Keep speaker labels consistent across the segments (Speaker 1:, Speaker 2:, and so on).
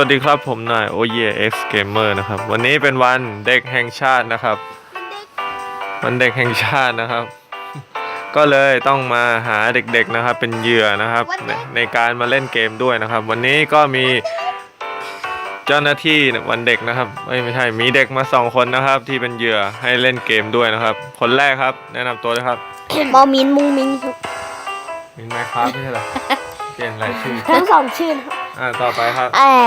Speaker 1: วัสดีครับผมนายโอเยเอ็กซ์เกมเมอร์นะครับ วันนี้เป็นวันเด็กแห่งชาตินะครับ วันเด็กแห่งชาตินะครับ ก็เลยต้องมาหาเด็กๆนะครับ เป็นเหยื่อนะครับในในการมาเล่นเกมด้วยนะครับ วันนี้ก็มีเจ้าหน้าที่วันเด็กนะครับเอ้ยไม่ใช่มีเด็กมาสองคนนะครับ ที่เป็นเหยื่อให้เล่นเกมด้วยนะครับ คนแรกครับ แนะนำตัวเลยครับ
Speaker 2: บอมินมุงมิงครับ
Speaker 1: มินไมค์ครับไม่ใช่เหรอเปลี่ยนรายชื่อ
Speaker 2: ทั้งสองชื่อนะครับ
Speaker 1: อ่าต่อไปครับ
Speaker 2: เออ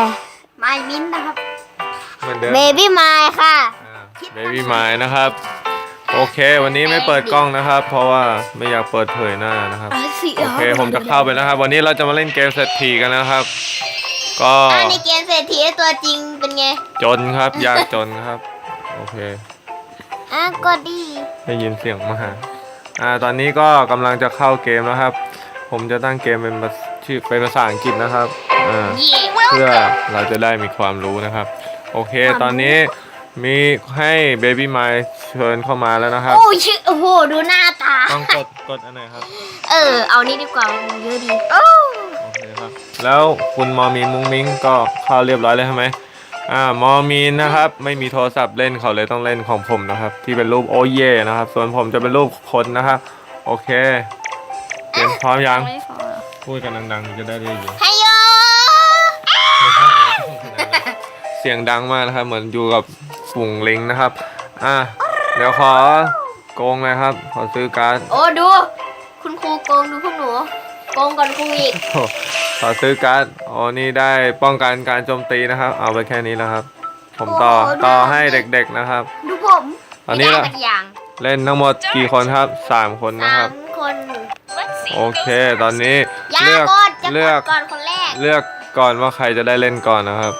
Speaker 3: ไมมินนะครับ
Speaker 1: เหมือนเดิม
Speaker 2: เบบี้ไมค์ค่ะ
Speaker 1: เบบี้ไม้นะครับ โอเค วันนี้ไม่เปิดกล้องนะครับ เพราะว่าไม่อยากเปิดเผยหน้านะครับ โอเคผมจะเข้าไปนะครับ วันนี้เราจะมาเล่นเกมเศรษฐีกันนะครับ ก็
Speaker 3: อ่าในเกมเศรษฐีตัวจริงเป็นไง
Speaker 1: จนครับยากจนครับ โอเค
Speaker 3: อะก็ดี
Speaker 1: ได้ยินเสียงมาหาอ่าตอนนี้ก็กำลังจะเข้าเกมนะครับ ผมจะตั้งเกมเป็นภา ชื่อเป็นภาษาอังกฤษนะครับอ่า
Speaker 3: เย่
Speaker 1: เพื่อเราจะได้มีความรู้นะครับ โอเคตอนนี้มีให้เบบี้ไมล์เชิญเข้ามาแล้วนะครับ
Speaker 3: โอ้ชื่อโอ้โหดูหน้าตา
Speaker 1: ต้องกดกดอันไหนครับ
Speaker 3: เออ เอานี่ดีกว่ามันเยอะดีโอ้
Speaker 1: โอเคครับ แล้วคุณมอมีนมุ้งมิ้งก็เข้าเรียบร้อยแล้วใช่ไหมอ่ามอมีนนะครับ ไม่มีโทรศัพท์เล่นเขาเลยต้องเล่นของผมนะครับ ที่เป็นรูปโอเย่นะครับ ส่วนผมจะเป็นรูปคนนะครับ โอเคเตรียมพร้อมยัง
Speaker 3: ไม่ พอ
Speaker 1: พูดกันดังๆจะได้ได้ยิน
Speaker 3: ไฮโย
Speaker 1: เสียงดังมากนะครับ เหมือนอยู่กับฝูงลิงนะครับ อะเดี๋ยวขอโกงเลยครับ ขอซื้อการ์ด
Speaker 3: โอ้ดู คุณครูโกงดูพวกหนูโกงก่อนครูอีก
Speaker 1: โอ้ขอซื้อการ์ดอ๋อนี่ได้ป้องกันการโจมตีนะครับ เอาไปแค่นี้แล้วครับ ผมต่อ
Speaker 3: โอ้โห
Speaker 1: ต่อ
Speaker 3: ดู
Speaker 1: ให้เด็กๆนะครับ
Speaker 3: ดูผม
Speaker 1: ตอนนี้
Speaker 3: ไม่
Speaker 1: ละ
Speaker 3: ได้สักอย่าง
Speaker 1: เล่นทั้งหมดกี่คนครับสามคนนะ
Speaker 3: สา
Speaker 1: ครับ
Speaker 3: มคน
Speaker 1: โอเค ตอนนี้
Speaker 3: ยา
Speaker 1: เลือก
Speaker 3: กดจะ
Speaker 1: เลื
Speaker 3: ก
Speaker 1: อก
Speaker 3: ดก่อนคนแรก
Speaker 1: เลือกก่อนว่าใครจะได้เล่นก่อนนะครับ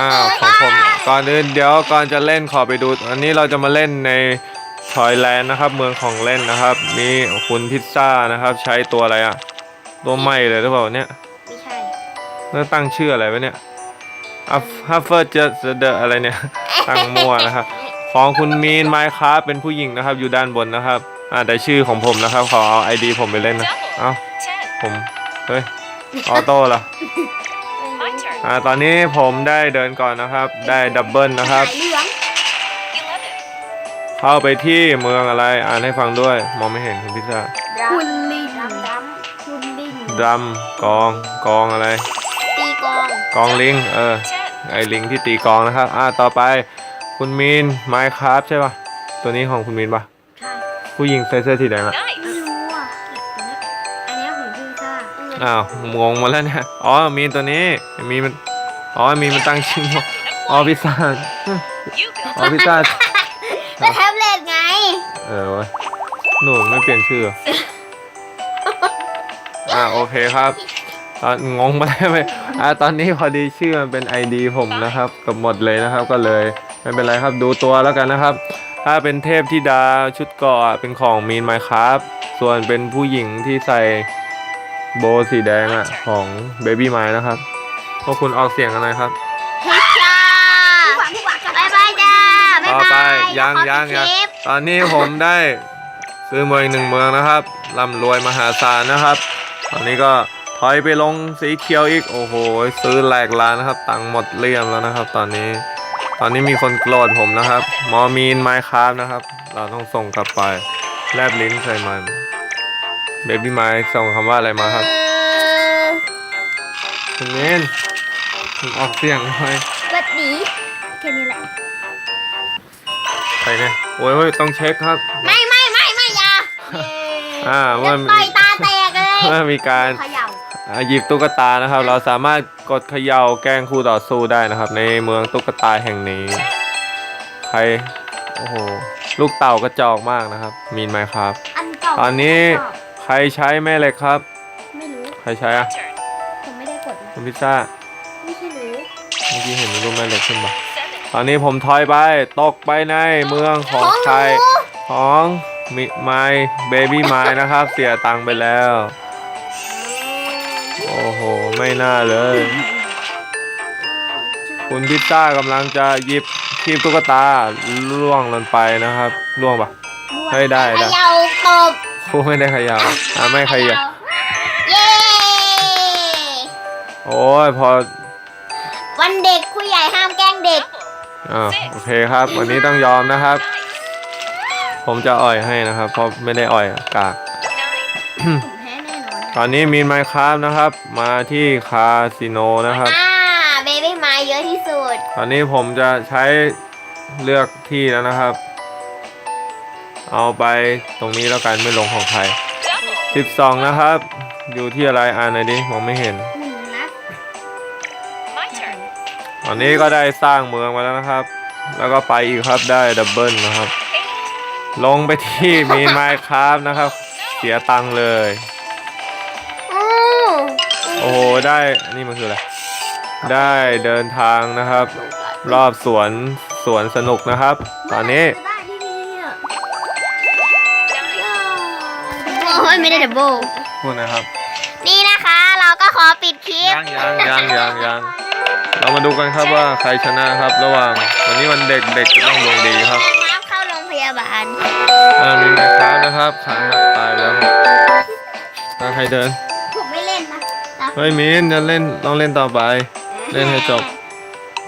Speaker 1: อ้าวของผมก่อนอื่นเดี๋ยวก่อนจะเล่นขอไปดู อันนี้เราจะมาเล่นในทอยแลนด์นะครับ เมืองของเล่นนะครับ มีคุณพิซซ่านะครับ ใช้ตัวอะไรอะตัวใหม่เลยหรือเปล่าเนี่ย
Speaker 3: ไม่ใช่
Speaker 1: แล้วตั้งชื่ออะไรไว้เนี่ยอัฟฮัฟเฟอร์เจเดออะไรเนี่ย ตั้งมั่วนะครับ ของคุณมีนไมค์ครับเป็นผู้หญิงนะครับ อยู่ด้านบนนะครับ อ่าแต่ชื่อของผมนะครับ ขอเอาไอดีผมไปเล่นนะเอ้าผมเฮ้ยออโต้เหรออ่าตอนนี้ผมได้เดินก่อนนะครับ ได้ดับเบิลนะครับ
Speaker 3: สายเหลือง
Speaker 1: เข้าไปที่เมืองอะไร อ่านให้ฟังด้วย มองไม่เห็นคุณพิซซ่า
Speaker 3: คุณลิงดำดำคุณลิง
Speaker 1: ดรัมกองกองอะไร
Speaker 3: ตีกลอง
Speaker 1: กองลิงเออไอลิงที่ตีกองนะครับ อ่าต่อไปคุณมีนไมค์ครับใช่ปะตัวนี้ของคุณมีนปะ
Speaker 3: ใช่
Speaker 1: ผู้หญิงใส่เสื้อสีแดงอะ
Speaker 3: ไม่รู้อะอันนี้ของพี่ซ่า
Speaker 1: อ้าวงงหมาแล้วเนี่ยอ๋อมีนตัวนี้มีมันอ๋อมีมันตั้งชื่อว่าอ๋อพิซซ่าอ๋อพิซซ่า
Speaker 3: ก็แท็บเล็ตไง
Speaker 1: เออเว้ยหนูไม่เปลี่ยนชื่อเหรออ่าโอเคครับ ตอนงงมาได้ไหมอ่าตอนนี้พอดีชื่อมันเป็น ID ผมนะครับกับหมดเลยนะครับก็เลยไม่เป็นไรครับดูตัวแล้วกันนะครับ ถ้าเป็นเทพธิดาชุดเกราะอะเป็นของมีนไมครับส่วนเป็นผู้หญิงที่ใส่โบว์สีแดงอะของเบบี้ไมนะครับพวกคุณออกเสียงกันหน่อยครับ
Speaker 3: เฮ้ยจ้าบายบายจ้าบ๊าย
Speaker 1: ต่อบา
Speaker 3: ย
Speaker 1: ไปยัง
Speaker 3: ขอ
Speaker 1: ยัง
Speaker 3: ปิด
Speaker 1: ยัง
Speaker 3: คลิป
Speaker 1: ตอนนี้ผมได้ซื้อเมืองอีกหนึ่งเมืองนะครับร่ำรวยมหาศาลนะครับ ตอนนี้ก็ถอยไปลงสีเขียวอีกโอ้โห ซื้อแหลกล้านนะครับ ตังค์หมดเลี่ยมแล้วนะครับ ตอนนี้ ตอนนี้มีคนโกรธผมนะครับ มอมีนไมค์ครับนะครับ เราต้องส่งกลับไป แลบลิ้นใส่มัน เบบี้ไมค์ส่งคำว่าอะไรมาครับ
Speaker 3: เออ
Speaker 1: คุณเมนคุณออกเสียงหน่อย
Speaker 3: วัดดีแค่นี้แหละ
Speaker 1: ใครเนี่ยโอ้ยโอ้ยต้องเช็คครับ
Speaker 3: ไม่ไม่ไม่ไม่อยา
Speaker 1: อ่า
Speaker 3: เดี๋
Speaker 1: ว่า
Speaker 3: ยวต่อยตาแตกเลย
Speaker 1: เมื่อมีการ
Speaker 3: เขย่า
Speaker 1: อ่า หยิบตุ๊กตานะครับ เราสามารถกดเขย่าแกล้งคู่ต่อสู้ได้นะครับ ในเมืองตุ๊กตาแห่งนี้ ใครโอ้โหลูกเต่ากระจอกมากนะครับ มีนไหมครับ
Speaker 3: อันเก่า
Speaker 1: ตอนนี้ใครใช้แม่เหล็กครับ
Speaker 3: ไม่รู้
Speaker 1: ใครใช้อะ
Speaker 3: ผมไม่ได้กดนะ
Speaker 1: คุณพิซซ่า
Speaker 3: ไม่ใช่หนู
Speaker 1: เมื่อกี้เห็นมีรูปแม่เหล็กขึ้นมาตอนนี้ผมถอยไปตกไปในเมืองของใครของมิไมเบบี้ไมนะครับ เสียตังค์ไปแล้ว โอ้โห ไม่น่าเลย คุณพิซซ่ากำลังจะหยิบคีบตุ๊กตาล่วงลงไปนะครับล่วงปะเฮ้ยได้
Speaker 3: เข
Speaker 1: ได้
Speaker 3: ย่าตบ
Speaker 1: ครูไม่ได้เขยาวอะไม่เขยาว
Speaker 3: เย้
Speaker 1: โอ้ยพอ
Speaker 2: วันเด็กผู้ใหญ่ห้ามแกล้งเด็ก
Speaker 1: อ่าโอเคครับ วันนี้ต้องยอมนะครับ ผมจะอ่อยให้นะครับ เพราะไม่ได้อ่อยอะกาก ตอนนี้มีไมค์ครับนะครับ มาที่คาสิโนนะครับ
Speaker 2: อ่าเบบี้มาเยอะที่สุด
Speaker 1: ตอนนี้ผมจะใช้เลือกที่แล้วนะครับ เอาไปตรงนี้แล้วกันไม่ลงของใคร12 นะครับ อยู่ที่อะไรอ่านหน่อยดิมองไม่เห็น
Speaker 3: หนึ่งนัด
Speaker 1: ตอนนี้ก็ได้สร้างเมืองมาแล้วนะครับ แล้วก็ไปอีกครับได้ดับเบิลนะครับ ลงไปที่มีไมค์ครับนะครับ เสียตังค์เลย
Speaker 2: อือ
Speaker 1: โอ้โหได้อันนี่มันคืออะไรได้เดินทางนะครับ รอบสวนสวนสนุกนะครับ ตอนนี้
Speaker 3: ได้ที่นี่อะโอ้ยไม่ได้ดับเบิล
Speaker 1: พูดนะครับ
Speaker 2: นี่นะคะ เราก็ขอปิดคลิป
Speaker 1: ยังยังยังยังยังเรามาดูกันครับว่าใครชนะครับ ระหว่างวันนี้วันเด็กเด็กจะต้องดวงดีครับ
Speaker 2: น้ำเข้าโรงพยาบาล
Speaker 1: อ่ามีแม่ค้านะครับขาหักตายแล้วตาใครเดิน
Speaker 2: เฮ้
Speaker 1: ยมินจะเล่นต้องเล่นต่อไป เล่นให้จบ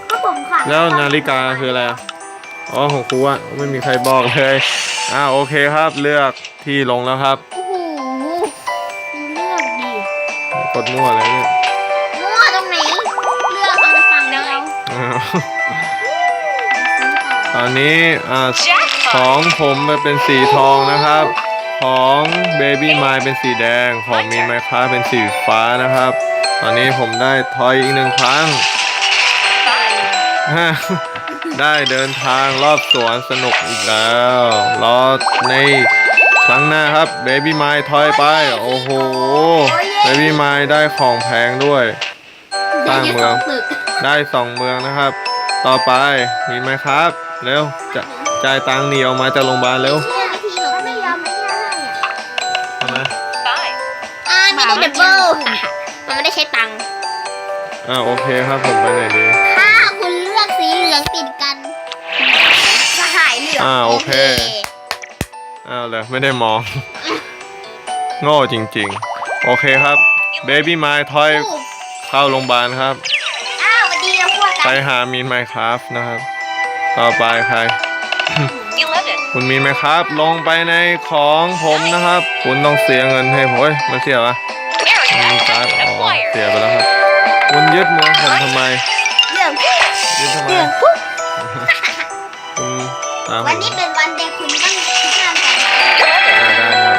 Speaker 2: ก็ผมค่ะ
Speaker 1: แล้วนาฬิกาคืออะไรอะอ๋อของครูอะไม่มีใครบอกเลยอ่าโอเคครับเลือกที่ลงแล้วครับ
Speaker 3: โอ้โหเลือกดี
Speaker 1: กดมั่วเลยเนี่ย
Speaker 2: มั่วตรงไหน
Speaker 3: เลือกเอาไปฝั่งเดียว
Speaker 1: อ้าวตอนนี้อ่าของผมเป็นสีทองนะครับ ของเบบี้ไมเป็นสีแดง ของมีไมค้าเป็นสีฟ้านะครับ ตอนนี้ผมได้ทอยอีกหนึ่งครั้ง ได้เดินทางรอบสวนสนุกอีกแล้วรอในครั้งหน้าครับเบบี้ไมทอยไป โอ้โหเบบี้ไมได้ของแพงด้วยสร้างเมือง ได้สองเมืองนะครับ ต่อไปมีไหมครับ เร็วจะจ่ายตังค์หนีออกมาจากโรงพยาบาลเร็ว
Speaker 3: อ่า
Speaker 1: โอเคครับผมไปไหนดี
Speaker 2: ถ้าคุณเลือกสีเหลืองติดกันสหายเหลือง
Speaker 1: อ่าโอเคอ้าวเลยไม่ได้มอง โง่จริง ๆ โอเคครับเบบี้ไมทอยเข้าโรงพยาบาลครับ
Speaker 2: อ้าวสวัสดีนะพวก
Speaker 1: ไป
Speaker 2: กัน
Speaker 1: หามีนไมครับนะครับ ต่อไปใครคุณมีนไหมครับ ลงไปในของผมนะครับ คุณต้องเสียเงินให้ผมเฮ้ยมันเสียปะมีการ์ดอ๋อเสียไปแล้วครับ คุณยึดเมืองผมทำไม
Speaker 2: เรื่อง
Speaker 1: ยึดทำไม
Speaker 2: เรื่องปุ๊บ
Speaker 1: คุณตามผ
Speaker 2: วัน
Speaker 1: ม
Speaker 2: นี้เป็นวันเด็กคุณต้องห้ามกัน
Speaker 1: อ่าได้ครับ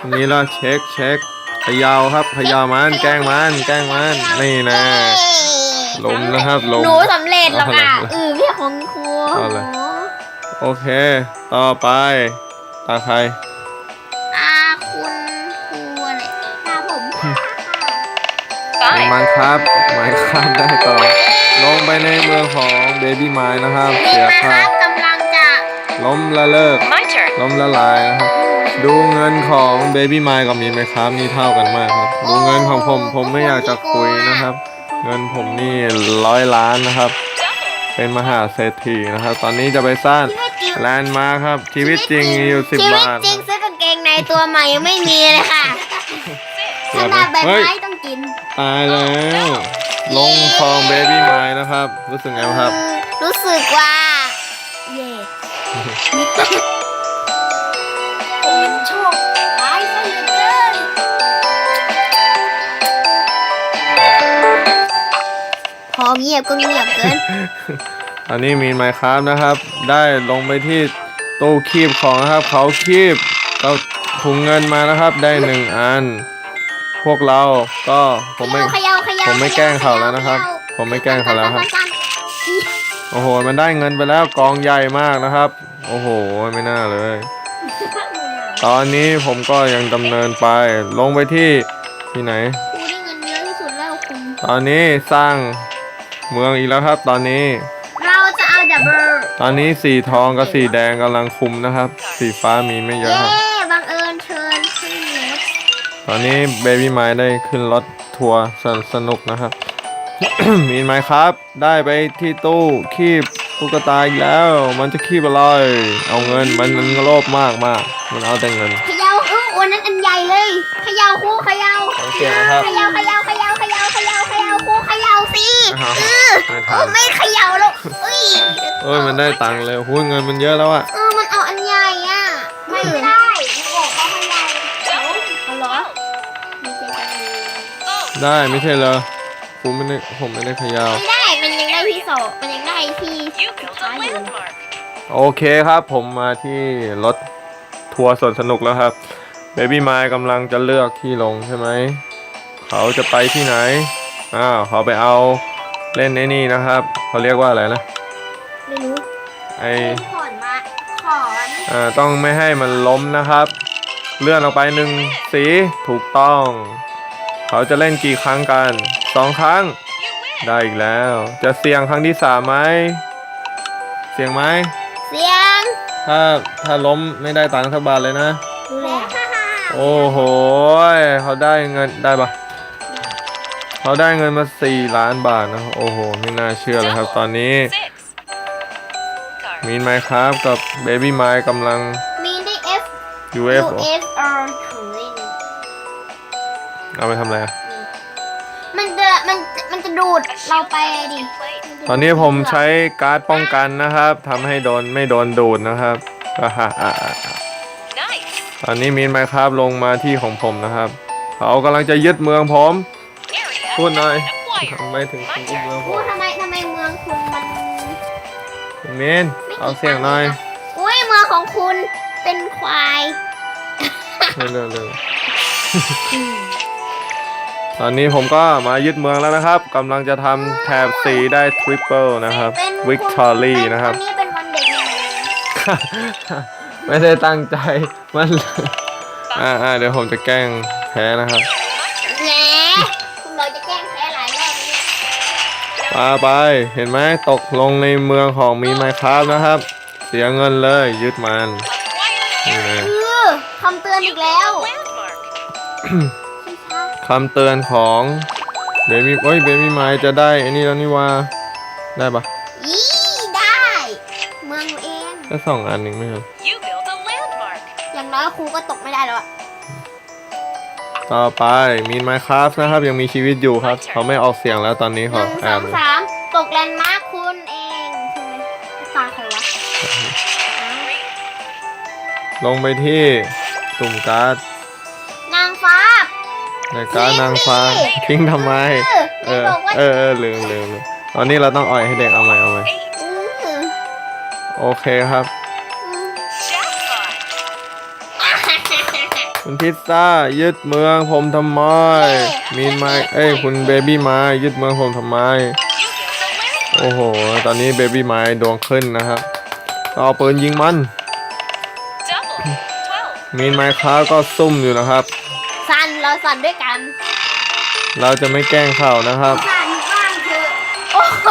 Speaker 1: อันนี้เราเช็คเช็คพยาวครับพยาวมันแกล้งมันแกล้งมันนี่นะลมนะครับลม
Speaker 2: หนูสำเร็จแล้วค่ะ
Speaker 1: เอาละ
Speaker 2: อือพี่ของครู
Speaker 1: เอาละ โอเค ต่อไปตาใคร
Speaker 2: มั
Speaker 1: นครับไม้ครับได้ต่อ ลงไปในเมืองของเบบี้ไม้นะครับ
Speaker 2: นี่
Speaker 1: เสีย
Speaker 2: มาค
Speaker 1: ค่า
Speaker 2: รับกำลังจะ
Speaker 1: ล้มละเลิกล้มละลายนะครับ ดูเงินของเบบี้ไม้กับมีไหมครับนี่เท่ากันมากครับ ดูเงินของผมผมไม่อยากจะคุยนะครับ เงินผมนี่ร้อยล้านนะครับ เป็นมหาเศรษฐีนะครับ ตอนนี้จะไปสร้างแลนด์มาร์คครับ ชีวิตจริงมีอยู่สิบ
Speaker 2: ชีวิต
Speaker 1: บาท
Speaker 2: จริงซื้อกางเกงในตัวใหม่ยังไม่มีเลยค่ะขนาดใบ
Speaker 1: เฮ้ย
Speaker 2: ไม้ต้องกิน
Speaker 1: ตายแล้ว ลงคลองเบบี้ไม้นะครับ รู้สึกไงบ้างครับ
Speaker 2: รู้สึกว่า เย่
Speaker 3: ผมโชคร้ายซะเหลือเกิน
Speaker 2: พอเงียบก็เงียบเกิน
Speaker 1: อันนี้มีไมค์ครับนะครับ ได้ลงไปที่ตู้คีบของนะครับ เขาคีบเอาถุงเงินมานะครับ ได้หนึ่งอัน พวกเราก็ผมไม่
Speaker 2: เขย่าเขย่า
Speaker 1: ผมไม่แกล้งเขาแล้วนะครับ ผมไม่แกล้งเขาแล้วครับ โอ้โห มันได้เงินไปแล้วกองใหญ่มากนะครับ โอ้โห ไม่น่าเลย ตอนนี้ผมก็ยังดำเนินไป ลงไปที่ที่ไหน
Speaker 3: ครูได้เงินเยอะที่สุดแล้วคุณ
Speaker 1: ตอนนี้สร้างเมืองอีกแล้วครับ ตอนนี้
Speaker 2: เราจะเอาดับเบิล
Speaker 1: ตอนนี้สีทองกับสีแดงกำลังคุมนะครับ สีฟ้ามีไม่เยอะ
Speaker 2: เย้
Speaker 1: ครับ ตอนนี้เบบี้ไม้ได้ขึ้นรถทัวร์สนสนุกนะครับ มีไหมครับ ได้ไปที่ตู้คีบตุ๊กตาอีกแล้ว มันจะคีบอะไรเอาเงินมันมันโลภมากมากมันเอาแต่เงิน
Speaker 2: เขย่าเอ้าโอ้นั้นอันใหญ่เลยเขย่าครูเขย่า
Speaker 1: ฟังเสียงนะครับ
Speaker 2: เขย่าเขย่าเขย่าเขย่าเขย่าเขย่าครูเขย่าสิ
Speaker 1: อ้าว
Speaker 2: เออ
Speaker 1: ไม่
Speaker 2: เอ
Speaker 1: ทั
Speaker 2: อนไม่เขย่าแล้วเอ้ย
Speaker 1: เอ้ยมันได้ตังค์เลยหุ้ยเงินมันเยอะแล้วอะ
Speaker 2: เออมันเอาอันใหญ่อะไม่ได้
Speaker 1: ได้ไม่ใช่เหรอผมไม่ได้ผมไม่ได้เขยาว
Speaker 2: ไม่ได้ มันยังได้ที่สองมันยังได้ที่
Speaker 3: You built a landmark.
Speaker 1: โอเคครับผมมาที่รถทัวร์สวนสนุกแล้วครับเบบี้ไมล์กำลังจะเลือกที่ลงใช่ไหม เขาจะไปที่ไหน อ้าวเขาไปเอาเล่นไอ้นี่นะครับ เขาเรียกว่าอะไรนะ
Speaker 2: ไม่รู้
Speaker 1: ไอ
Speaker 2: ขอนมาขอน
Speaker 1: อ่าต้องไม่ให้มันล้มนะครับ เลื่อนออกไปหนึ่งสีถูกต้อง เขาจะเล่นกี่ครั้งกันสองครั้ง
Speaker 3: You win.
Speaker 1: ได้อีกแล้ว จะเสี่ยงครั้งที่สามไหมเสี่ยงไหม
Speaker 2: เสียง
Speaker 1: ถ้าถ้าล้มไม่ได้ตังค์สักบาทเลยนะ
Speaker 2: ดูแล
Speaker 1: โอ้โหเขาได้เงินได้ปะเขาได้เงินมาสี่ล้านบาทนะโอ้โหไม่น่าเชื่อเลยครับ ตอนนี้
Speaker 3: Six. Card.
Speaker 1: มีนไมครับกับเบบี้ไมค์กำลัง
Speaker 2: มีได้ F
Speaker 1: UF
Speaker 2: U F R ถึงเล่น
Speaker 1: เอาไปทำอะไรอะ
Speaker 2: มันจะมันมันจะดูด
Speaker 3: A
Speaker 2: เรา
Speaker 3: shield
Speaker 2: ไป
Speaker 3: has
Speaker 2: ดิ
Speaker 3: been played.
Speaker 1: ตอนนี้ผมใช้การ์ดป้องกันนะครับทำให้โดนไม่โดนดูดนะครับอ่าฮะอ่าอ่าอ่า
Speaker 3: Nice.
Speaker 1: ตอนนี้มีนไมครับลงมาที่ของผมนะครับเขากำลังจะยึดเมืองผม
Speaker 3: Area
Speaker 1: พูดหน่อย
Speaker 3: acquired.
Speaker 1: ทำไมถึงยึดเมืองผ
Speaker 2: พู
Speaker 1: ม
Speaker 2: ดทำไมทำไมเมืองคุณมัน
Speaker 1: คุณมีนเอาเสียงหน่อย
Speaker 2: อุ้ยเมืองของคุณเป็นควาย
Speaker 1: เร็วๆเร็ว ตอนนี้ผมก็มายึดเมืองแล้วนะครับกำลังจะทำแถบสีได้ทริปเปิลนะครับ
Speaker 2: เป็น
Speaker 1: วิกตอรี่นะครับ
Speaker 2: วันนี้เป็นวันเด็กยังไง
Speaker 1: ไม่ได้ตั้งใจมันอ่าอ่าเดี๋ยวผมจะแกล้งแพ้นะครับ
Speaker 2: แหมคุณบอกจะแกล้งแพ้หลายรอบแล้วเนี่ย
Speaker 1: ปาไปเห็นไหมตกลงในเมืองของมีไมครับนะครับ เสียเงินเลยยึดมัน
Speaker 3: Acquired
Speaker 1: นี่
Speaker 3: area.
Speaker 1: ไง
Speaker 2: เออคำเตือน
Speaker 3: You
Speaker 2: อีก
Speaker 3: built
Speaker 2: แล้ว
Speaker 3: a landmark.
Speaker 1: คำเตือนของเบบี้โอ้ยเบบี้ไมจะได้ไอ้นี่แล้วนี่ว่าได้ปะ
Speaker 2: ยี่ได้เมืองเอง
Speaker 1: แค่สองอันเองไม่เหรอ
Speaker 3: You built a landmark.
Speaker 2: อย่างน้อยครูก็ตกไม่ได้แล้วอะ
Speaker 1: ต่อไปมีไมครับนะครับ ยังมีชีวิตอยู่ครับ เขาไม่ออกเสียงแล้วตอนนี้
Speaker 2: ห
Speaker 1: เขา
Speaker 2: นึ่ง
Speaker 1: แอ
Speaker 2: สอบงสามตกแลนด์มาร์คคุณเองใช่ไหมตาใครวะ
Speaker 3: Three.
Speaker 1: ลงไปที่สุ่มการ์ด
Speaker 2: นางฟ้า
Speaker 1: ในการ์ดนางฟ้าทิ้งทำไม
Speaker 2: เอ
Speaker 1: เอ
Speaker 2: อ
Speaker 1: อ
Speaker 2: บอกว่า
Speaker 1: เออเออลืมลืมลืมตอนนี้เราต้องอ่อยให้เด็กเอาใหม่เอาใหม่
Speaker 3: Eight.
Speaker 2: อืม
Speaker 1: โอเคครับ
Speaker 2: อืม
Speaker 3: Jackpot.
Speaker 1: คุณพิซซ่ายึดเมืองผมทำไมมีนไมเอ้ยคุณเบบี้ไม้ยึดเมืองผมทำไม
Speaker 3: You built a landmark.
Speaker 1: โอ้โห ตอนนี้เบบี้ไม้ดวงขึ้นนะครับก็เอาปืนยิงมัน
Speaker 3: Double. Twelve.
Speaker 1: มีนไมครับก็ซุ่มอยู่นะครับ
Speaker 2: สั่นเราสั่นด้วยกัน
Speaker 1: เราจะไม่แกล้งเขานะครับ
Speaker 2: สั่นบ้างเถอะโอ้โห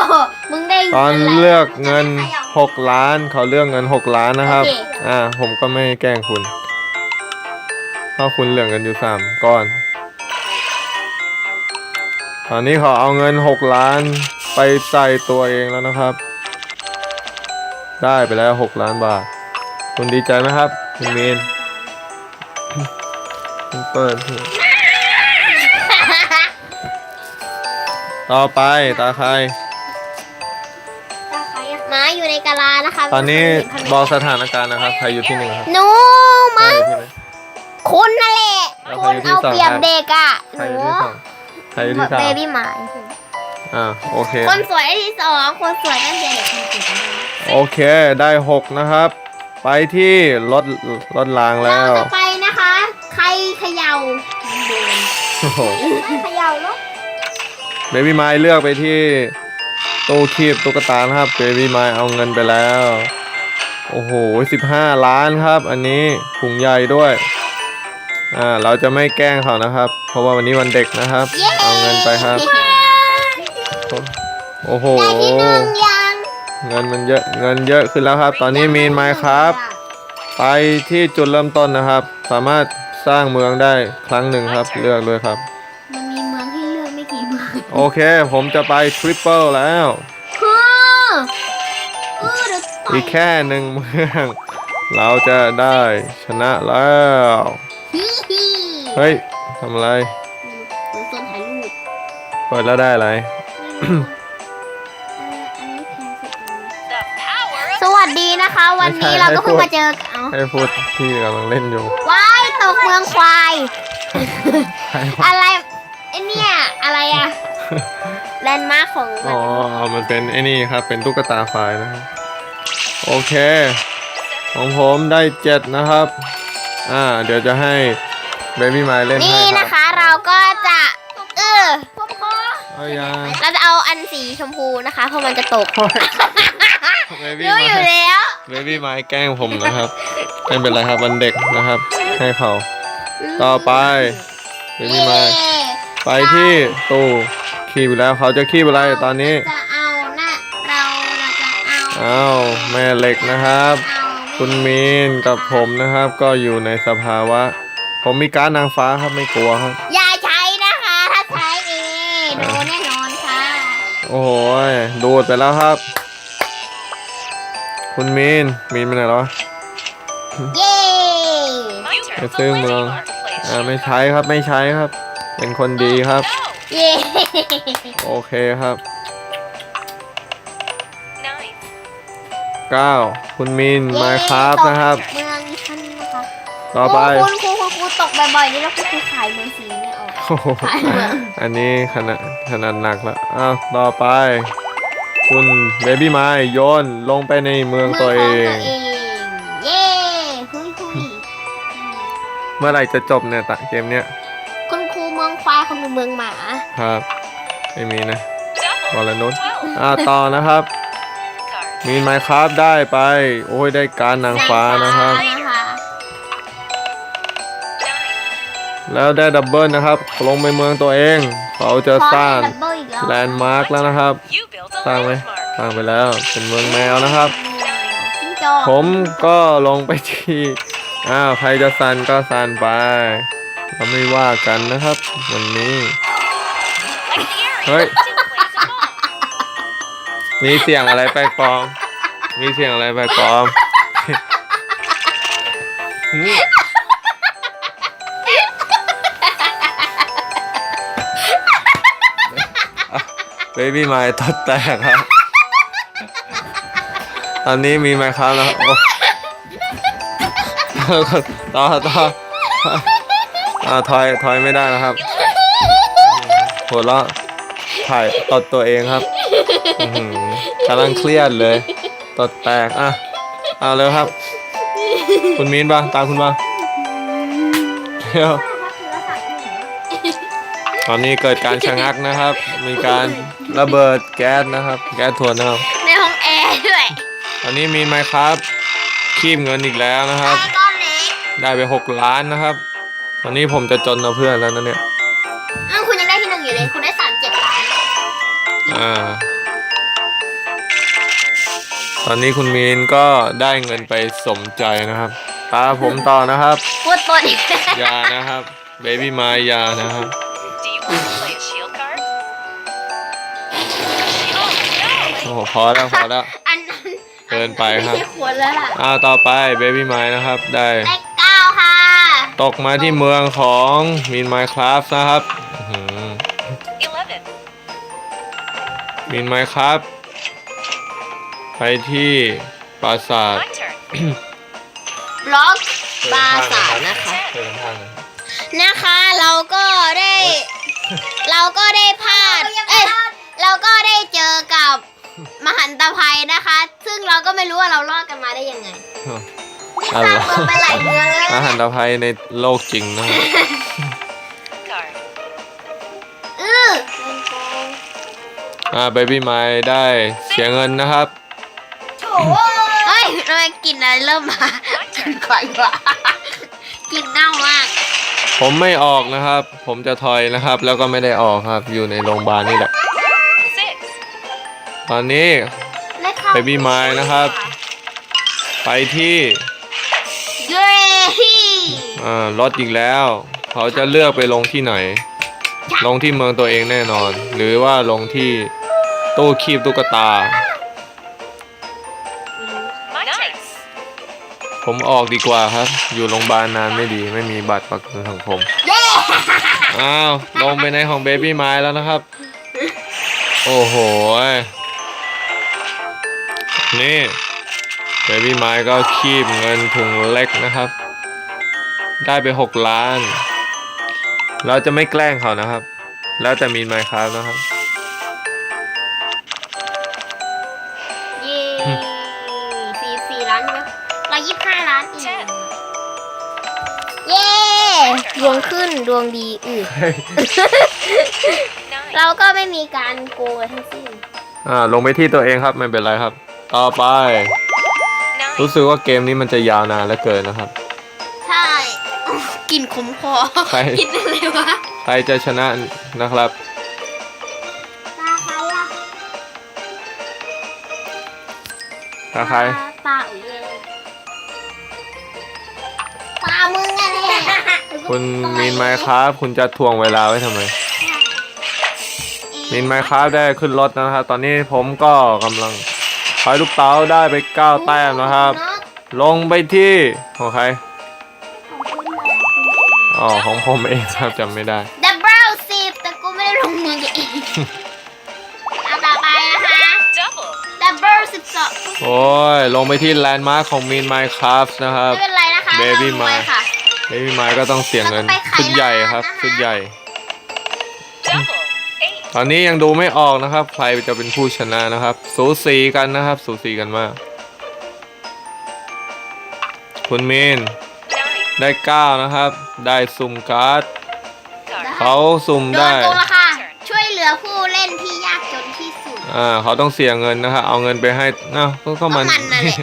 Speaker 2: มึงได้
Speaker 1: ตอน
Speaker 2: งิะไร
Speaker 1: เลือกเงิน
Speaker 2: จะไม่ขยับ
Speaker 1: 6ล้านเขาเลือกเงิน 6 ล้านนะครับ
Speaker 2: โอเค
Speaker 1: อ่า ผมก็ไม่แกล้งคุณเพราะคุณเหลือเงินอยู่3ก้อน ตอนนี้เขาเอาเงิน 6 ล้านไปใส่ตัวเองแล้วนะครับ ได้ไปแล้ว 6 ล้านบาท คุณดีใจไหมครับ คุณมีนคุณเปิด ต่อไปตาใคร
Speaker 2: ม้าอยู่ในกาลานะคะ
Speaker 1: ตอนนี้บอกสถานการณ์นะครับใครอยู่ที่หนึ่งครับ
Speaker 2: หนู
Speaker 1: ใคร
Speaker 2: มั้
Speaker 1: องยู่ที่ไหน
Speaker 2: คุณนั่นแหละ
Speaker 1: แล้ว
Speaker 2: คุณ
Speaker 1: ใครอยู่ที่
Speaker 2: เอาเปรียบ
Speaker 1: สอง
Speaker 2: เด็กอะ
Speaker 1: ใค
Speaker 2: ห
Speaker 1: รอ
Speaker 2: นู
Speaker 1: ยู่ที่สองใครอยู่ที่สา
Speaker 2: เบ
Speaker 1: ม
Speaker 2: บี้หมาย
Speaker 1: อ่าโอเค
Speaker 2: คนสวยอันที่สองคนสวยนั่นเด็ก
Speaker 1: โอเคได้หกนะครับ ไปที่รถรถราง
Speaker 2: เรา
Speaker 1: แล้ว
Speaker 2: จะไปนะคะ ใครเขย่าโดน
Speaker 1: โอ้โห
Speaker 2: ไม่เขย่าแล้ว
Speaker 1: เบบี้ไม้เลือกไปที่ตู้คีบตุ๊กตานะครับเบบี้ไม้เอาเงินไปแล้ว โอ้โหสิบห้าล้านครับ อันนี้ถุงใหญ่ด้วยอ่าเราจะไม่แกล้งเขานะครับ เพราะว่าวันนี้วันเด็กนะครับ
Speaker 2: เย้
Speaker 1: เอาเงินไปครับ โอ้โห
Speaker 2: ได้ที่หนึ่งยัง
Speaker 1: เงินมันเยอะเงินเยอะขึ้นแล้วครับ ตอนนี้มีนไม้ครับ ไปที่จุดเริ่มต้นนะครับ สามารถสร้างเมืองได้ครั้งหนึ่งครับ เลือกเลยครับ โอเค ผมจะไปทริปเปิลแล้ว
Speaker 2: คือเออเดี๋ยวต่อ
Speaker 1: อี
Speaker 2: ย
Speaker 1: กแค่หนึ่งเมือง เราจะได้ชนะแล้ว
Speaker 2: ชฮิฮิ
Speaker 1: เฮ้ยทำอะไร
Speaker 2: เปิดโซนถ่ายรูป
Speaker 1: เปิดแล้วได้อะไร
Speaker 2: สวัสดีนะคะ วันนี้
Speaker 1: ไม่ใช่
Speaker 2: เราก็เพิ่ง
Speaker 1: ให้พูด
Speaker 2: มาเจอเอ้า
Speaker 1: ให้พูดที่กำลังเล่นอยู่
Speaker 2: ว้ายตกเมืองควาย
Speaker 1: ให้พูด
Speaker 2: อะไรไอเนี่ย อะไรอะ แลนด์มาร์คของมั
Speaker 1: อ๋
Speaker 2: น
Speaker 1: อ มันเป็นไอ้นี่ครับ เป็นตุ๊กตาไฟนะครับ โอเค ของผมได้เจ็ดนะครับ อ่า เดี๋ยวจะให้เบบี้ไมล์เล่นให้
Speaker 2: นี่
Speaker 1: ครั
Speaker 2: นะ
Speaker 1: บ
Speaker 2: คะเราก็จะเออ
Speaker 1: เอายัง
Speaker 2: เราจะเอาอันสีชมพูนะคะ เพราะมันจะตก
Speaker 1: เบบี้
Speaker 2: รู้
Speaker 1: ไม
Speaker 2: อยู่
Speaker 1: ล์
Speaker 2: แล้ว
Speaker 1: เบบี้ไมล์แกล้งผมนะครับ ไม่เป็นไรครับวันเด็กนะครับ ให้เขา ต่อไป เบบี้ไมล์
Speaker 2: เย้
Speaker 1: ไปที่ตู้ คีบแล้วเขาจะคีบอะไรตอนนี้
Speaker 2: จะเอานะเราเราจะเอา
Speaker 1: อ้าวแม่เหล็กนะครับ
Speaker 2: เอา
Speaker 1: คุณมีนกับผมนะครับ ก็อยู่ในสภาวะ ผมมีการดนางฟ้าครับไม่กลัวครับ
Speaker 2: อย่าใช้นะคะ ถ้าใช้เองโดนแน่นอนค่ะ
Speaker 1: โอ้โหยดูดไปแล้วครับ คุณมีนมีนไปไหนแล้ววะ
Speaker 2: เย้
Speaker 1: ไปซื้อเมืองอ่าไม่ใช้ครับไม่ใช้ครับ เป็นคนดีครับ
Speaker 2: เย้
Speaker 1: โอเคครับเก้าคุณมีนมาครับนะครับ
Speaker 2: เมืองท่านนะคะ
Speaker 1: ต่อไป
Speaker 2: โคุณครูคุณครูตกบ่อยๆนี่แล้วคุณครูขายเมืองสีเนี่ยออก
Speaker 1: โอ้โหอันนี้ขนาดขนาดหนักแล้วอ้าวต่อไป คุณเบบี้ไม้โยนลงไปในเมืองตัวเอง
Speaker 2: มืขตัวเองเย้หุยหุย
Speaker 1: เมื่อไหร่จะจบเนี่ยตะเกมเนี้ย
Speaker 2: คุณครูเมืองควายคุณครูเมืองหมา
Speaker 1: ครับ ไม่มีนะวอลนุชอ่าต่อนะครับ มีไมค์ครับได้ไป โอ้ยได้การนางฟ้านะครับ
Speaker 2: นะคะ
Speaker 1: แล้วได้ดับเบิลนะครับ ลงไปเมืองตัวเอง เขาจะสร้าง
Speaker 2: ขอให้ดับเบิลอีกแล้ว
Speaker 1: แลนด์มาร์กแล้วนะครับ สร้างไหมสร้างไปแล้ว เป็นเมืองแมวนะครับ
Speaker 2: จิ้งจอก
Speaker 1: ผมก็ลงไปที่อ้าวใครจะสั่นก็สั่นไปเราไม่ว่ากันนะครับ วันนี้ เฮ้ย มีเสียงอะไรแปลกปลอม มีเสียงอะไรแปลกปลอมเบบี้ไม้ตดแตกครับ ตอนนี้มีไมค์ครับแล้วโอ้ต่อต่ออ่าถอยถอยไม่ได้นะครับ หัวเราะ ถ่ายตดตัวเองครับอื้อหือกำลังเครียดเลยตดแตกอะเอาเร็วครับ คุณมีนบ้างตามคุณบ้างเร็วตอนนี้เกิดการชะงักนะครับ มีการระเบิดแก๊สนะครับ แก๊สทวนนะครับ
Speaker 2: ในห้องแอร์ด้วย
Speaker 1: ตอนนี้มีไหมครับคีบเงินอีกแล้วนะครับ
Speaker 2: ก้อนเล็ก
Speaker 1: ได้ไปหกล้านนะครับ ตอนนี้ผมจะจนเอาเพื่อนแล้วนะเนี่ย
Speaker 2: อ่า
Speaker 1: ตอนนี้คุณมีนก็ได้เงินไปสมใจนะครับ ตาผมต่อนะครับ
Speaker 2: พูดตัวอีก
Speaker 1: อยานะครับ เบบี้มายานะครับ
Speaker 4: Do you want to play a shield card?
Speaker 1: โอ้โหพอแล้วพอแล้ว
Speaker 2: อันนั้น
Speaker 1: เกินไปครับ
Speaker 2: ไม่ใช่ควรแล้วล่ะ
Speaker 1: อ่าต่อไปเบบี้มายนะครับ ได้
Speaker 2: เลขเก้าค่ะ
Speaker 1: ตกมาที่เมืองของมีนไมคราฟนะครับอื้อหื มีนไมครับ ไปที่ปราสาท
Speaker 4: My turn.
Speaker 2: บล็อกบาสานะคะ
Speaker 1: เชิญทางนะครับ
Speaker 2: นะคะ เราก็ได้ เราก็ได้พลาด เอ้ย เราก็ได้เจอกับมหันตภัยนะคะ ซึ่งเราก็ไม่รู้ว่าเรารอดกันมาได้ยังไง
Speaker 1: อะ
Speaker 2: ส
Speaker 1: ไร
Speaker 2: ร้างเมืองไปหลายเมืองแล้ว
Speaker 1: อาหารตภัยในโลกจริงนะครับ
Speaker 2: อ่า
Speaker 1: เบบี้ไม้ได้เสียเงินนะครับ
Speaker 2: เฮ้ยทำไมกลินอะไรเริ่มมากินก่อนกว่ากินเน่ามาก
Speaker 1: ผมไม่ออกนะครับ ผมจะถอยนะครับ แล้วก็ไม่ได้ออกครับ อยู่ในโรงพยาบาลนี่แหละ
Speaker 4: Six.
Speaker 1: ตอนนี้ Baby Mai นะครับ ไปที่
Speaker 2: เย้
Speaker 1: อ่ารถอีกแล้ว เขาจะเลือกไปลงที่ไหน ลงที่เมืองตัวเองแน่นอน หรือว่าลงที่ ตู้คีบตุ๊กตา
Speaker 4: My nice.
Speaker 1: ผมออกดีกว่าครับ อยู่โรงพยาบาลนานไม่ดีไม่มีบัตรประกันสังคม
Speaker 2: เย้
Speaker 1: อ้าว ลงไปในของเบบี้ไม้แล้วนะครับ โอ้โหยนี่เบบี้ไม้ก็คีบเงินถุงเล็กนะครับ ได้ไป 6 ล้าน เราจะไม่แกล้งเขานะครับ แล้วแต่มีนไมค์ครับนะครับ
Speaker 2: ดวงขึ้นดวงดีอือ
Speaker 4: Nine.
Speaker 2: เราก็ไม่มีการโกงอะไรทั้งสิ้น
Speaker 1: อ่าลงไปที่ตัวเองครับไม่เป็นไรครับ ต่อไป
Speaker 4: Nine.
Speaker 1: รู้สึกว่าเกมนี้มันจะยาวนานเหลือเกินนะครับ
Speaker 2: ใช่กลิ่นขมคอ
Speaker 1: ใคร
Speaker 2: กินอะไรวะ
Speaker 1: ใครจะชนะนะครับ
Speaker 2: ตาใครอะ
Speaker 1: ถ้าใคร คุณมีนไมค์ครับคุณจะทวงเวลาไว้ทำไมมินไมค์ครับได้ขึ้นรถนะครับตอนนี้ผมก็กำลังถอยลูกเต๋าได้ไป9แต้มนะครับ ลงไปที่ของใครอ๋อของผมเองครับจำไม่ได้
Speaker 2: ดับเบิลสิบแต่กูไม่ได้ลงมือกับเองเอาต่อไปนะคะ
Speaker 4: Double.
Speaker 2: ดับเบิลสิบสอง
Speaker 1: โอ้ยลงไปที่แลนด์มาร์คของมินไมค์ครับนะครับ
Speaker 2: ไม่เป็นไรนะคะ
Speaker 1: Baby
Speaker 2: เรารวย
Speaker 1: Mike
Speaker 2: ค่ะ
Speaker 1: เบบี้ไมค์ก็ต้องเสี่ยงเงินชุดใหญ่ครับชุดใหญ่
Speaker 4: Double. Eight.
Speaker 1: ตอนนี้ยังดูไม่ออกนะครับ ใครจะเป็นผู้ชนะนะครับ สูสีกันนะครับ สูสีกันมาก คุณมีน
Speaker 4: Nine.
Speaker 1: ได้9นะครับ ได้สุ่มการ์ด
Speaker 4: Card.
Speaker 1: เขาสุ่ม
Speaker 2: โดน
Speaker 1: ได้
Speaker 2: โกงราคาช่วยเหลือผู้เล่นที่ยากจนที่สุด
Speaker 1: อ่าเขาต้องเสียเงินนะครับเอาเงินไปให้เนาะก็ก็มัน
Speaker 2: ก็มันนั่นแหละ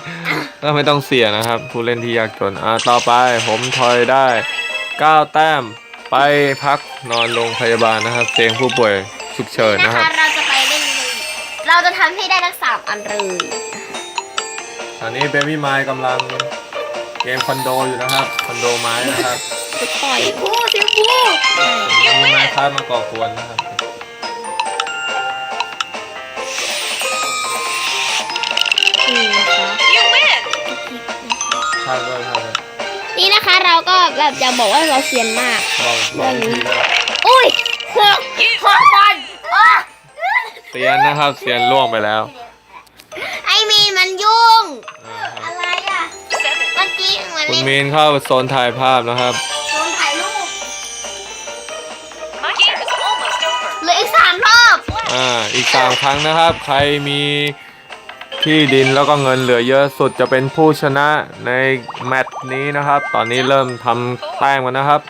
Speaker 1: ก็ไม่ต้องเสียนะครับ ผู้เล่นที่ยากจนอ่าต่อไปผมทอยได้9แต้มไปพักนอนโรงพยาบาลนะครับเตียงผู้ป่วยฉุกเฉิน
Speaker 2: นะ
Speaker 1: นะครับ
Speaker 2: คะเราจะไปเล่นเลยเราจะทำให้ได้ทั้งสามอันเลย
Speaker 1: ตอนนี้เบบี้ไมค์กำลังเกมคอนโดอยู่นะครับคอนโดไม้นะครับ
Speaker 2: จะปล่อยผู้เสียผู้
Speaker 1: เบบี้ไมค์ครับมาก่อกวนนะครับ ข้ามด้วยข้ามด้วย
Speaker 2: นี่นะคะเราก็แบบจะบอกว่าเราเซียนมาก
Speaker 1: บอกบอกวิธีด้วย
Speaker 2: อุ้ยหกหกบอลอะ
Speaker 1: เสียนนะครับเสียนล่วงไปแล้ว
Speaker 2: ไอมีนมันยุ่ง
Speaker 1: อ่าครับ
Speaker 2: อะไรอะ
Speaker 4: Seven.
Speaker 2: เมื่อกี้เหมือน
Speaker 1: คุณ
Speaker 2: เล่น
Speaker 1: มีนเข้าโซนถ่ายภาพนะครับ
Speaker 2: โดนถ่ายรูป
Speaker 4: My game is almost over.
Speaker 2: เหลืออีกสามรอบ
Speaker 1: อ่า อีกสามครั้งนะครับ ใครมี ที่ดินแล้วก็เงินเหลือเยอะสุดจะเป็นผู้ชนะในแมตช์นี้นะครับ ตอนนี้เริ่มทำแต้มกันนะครับ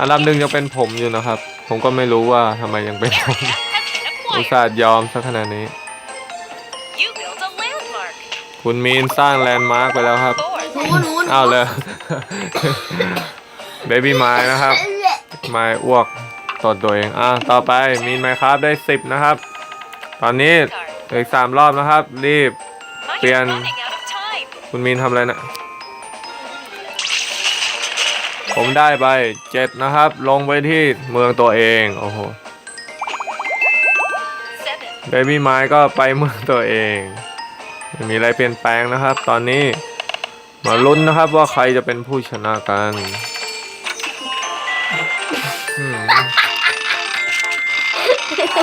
Speaker 1: อันดับหนึ่งยังเป็นผมอยู่นะครับ ผมก็ไม่รู้ว่าทำไมยังเป็นผม
Speaker 4: Has been
Speaker 1: อุต
Speaker 4: acquired.
Speaker 1: ส่าห์ยอมสักขนาดนี้
Speaker 4: You built a landmark.
Speaker 1: คุณมีนสร้างแลนด์มาร์กไปแล้วครับ
Speaker 4: Four.
Speaker 2: หนูหนูหนู
Speaker 1: อ้าวเลยเบบี้ไม้นะครับไม้อ้วกตดตัวเองอะต่อไปมีนไมครับได้10นะครับ ตอนนี้ เหลืออีกสามรอบนะครับ รีบ
Speaker 4: Mike is
Speaker 1: Pian.
Speaker 4: running out of time.
Speaker 1: คุณมีนทำอะไรนะ ผมได้ไปเจ็ดนะครับ ลงไปที่เมืองตัวเอง โอ้โหเบบี้ไม้ก็ไปเมืองตัวเองไม่มีอะไรเปลี่ยนแปลงนะครับ ตอนนี้มาลุ้นนะครับว่าใครจะเป็นผู้ชนะกัน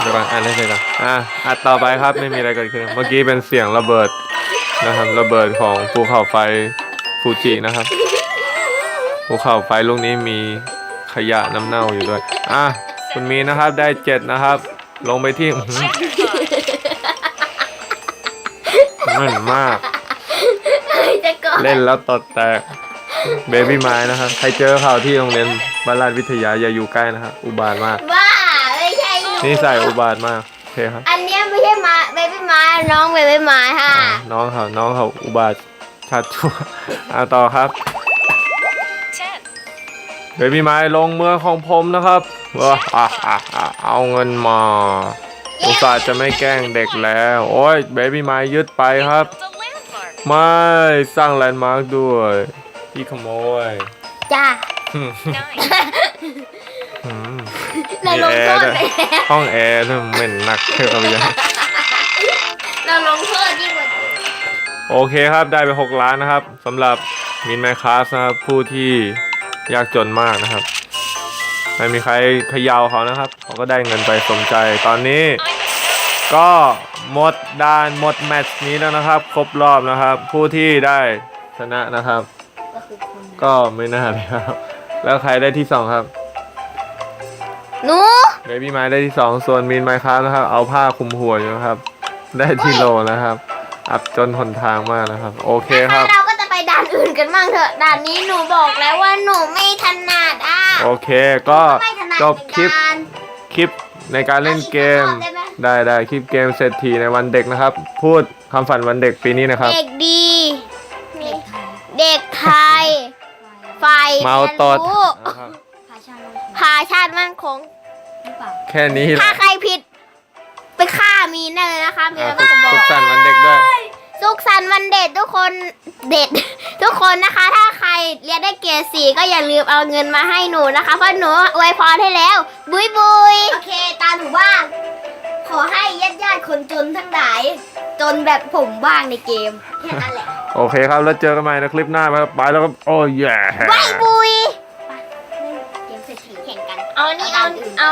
Speaker 1: เดี๋ยวก่อนอ่านให้เสร็จก่อนอะอัดต่อไปครับไม่มีอะไรเกิดขึ้น เมื่อกี้เป็นเสียงระเบิดนะครับ ระเบิดของภูเขาไฟฟูจินะครับ ภูเขาไฟลูกนี้มีขยะน้ำเน่าอยู่ด้วย อะคุณมีนะครับได้เจ็ดนะครับ ลงไปที่อื้อหือ
Speaker 4: Chapter card.
Speaker 1: นั่นมาก
Speaker 2: จะก่อน
Speaker 1: เล่นแล้วตดแตกเบบี้ไม้นะครับ ใครเจอเขาที่โรงเรียนบาลาดวิทยาอย่าอยู่ใกล้นะครับ อุบาทมาก
Speaker 2: บ้าไม่ใช่ห นู
Speaker 1: นี่ใส่อุบาทมากโอเคครับ
Speaker 2: อันเนี้ยไม่ใช่ไม้เบบี้ไม้น้องเบบี้ไม้ค่ะ
Speaker 1: อ่าน้องเขาน้องเขาอุบาทชัดชั่วอ่าต่อครับ
Speaker 4: Ten.
Speaker 1: เบบี้ไม้ลงเมืองของผมนะครับว้าอะอะอะเอาเงินมาอุตส่าห์จะไม่แกล้งเด็กแล้ว โอ้ยเบบี้ไม้ยึดไปครับ
Speaker 4: Built a landmark.
Speaker 1: ไม่สร้างแลนด์มาร์กด้วย พี่ขโมย
Speaker 2: จ้า
Speaker 4: Nine.
Speaker 1: อืม
Speaker 2: เราลงโทษไปแล้ว
Speaker 1: ห้องแอร์เนี่ยเหม็นหนักเท่ากับยัง
Speaker 2: เราลงโทษยิ่งกว่า
Speaker 1: โอเคครับได้ไป 6 ล้านนะครับสำหรับมินไมคลาสนะครับผู้ที่ยากจนมากนะครับไม่มีใครเขย่าเขานะครับเขาก็ได้เงินไปสมใจตอนนี้ ก็หมดด่านหมดแมตช์นี้แล้วนะครับ ครบรอบนะครับ ผู้ที่ได้ชนะนะครับ
Speaker 2: ก็คือคน
Speaker 1: ก็ไม่น่าเลยครับ แล้วใครได้ที่สองครับ
Speaker 2: หนู
Speaker 1: เบบี้ไม้ได้ที่สองส่วนมีนไมค์ครับนะครับ เอาผ้าคลุมหัวอยู่นะครับ ได้ที่โลนะครับ อับจนหนทางมากนะครับ โอเคครับ
Speaker 2: เราก็จะไปด่านอื่นกันบ้างเถอะ ด่านนี้หนูบอกแล้วว่าหนูไม่ถนัดอะ
Speaker 1: โอเคก็
Speaker 2: ไม่ถนัด
Speaker 1: จบคลิป
Speaker 2: เหมือนกัน
Speaker 1: คลิปในการเล่นเกม
Speaker 2: เอาอีกรอบได้ไหม
Speaker 1: ได้ได้คลิปเกมเศรษฐีในวันเด็กนะครับ พูดคำฝันวันเด็กปีนี้นะครับ
Speaker 2: เด็กดี เด็กไทย ไฟ
Speaker 1: เมาตด
Speaker 2: เรียนรู้
Speaker 1: นะครับ
Speaker 2: พาชาติมั่นคง
Speaker 1: แค่นี้แห
Speaker 2: ถ้า
Speaker 1: ละ
Speaker 2: ใครผิด ไปฆ่ามีนได้เลยนะคะมี
Speaker 1: อะ
Speaker 2: แล้วก็จะบอก
Speaker 1: สุขสันต์วันเด็กด้วย
Speaker 2: สุขสันต์วันเด็กทุกคนเด็ด ทุกคนนะคะ ถ้าใครเรียนได้เกรดสีก็อย่าลืมเอาเงินมาให้หนูนะคะ เพราะหนูอวยพรให้แล้ว บุยบุย
Speaker 3: โอเค ตาหนูบ้าง ขอให้ญาติญาติๆคนจนทั้งหลาย จนแบบผมบ้างในเกม แค่นั้นแหละ
Speaker 1: โอเคครับ แล้วเจอกันใหม่ในคลิปหน้าครับไปแล้วครับ โอ้ยแย่
Speaker 2: บายบุย เอานี่เอาเอา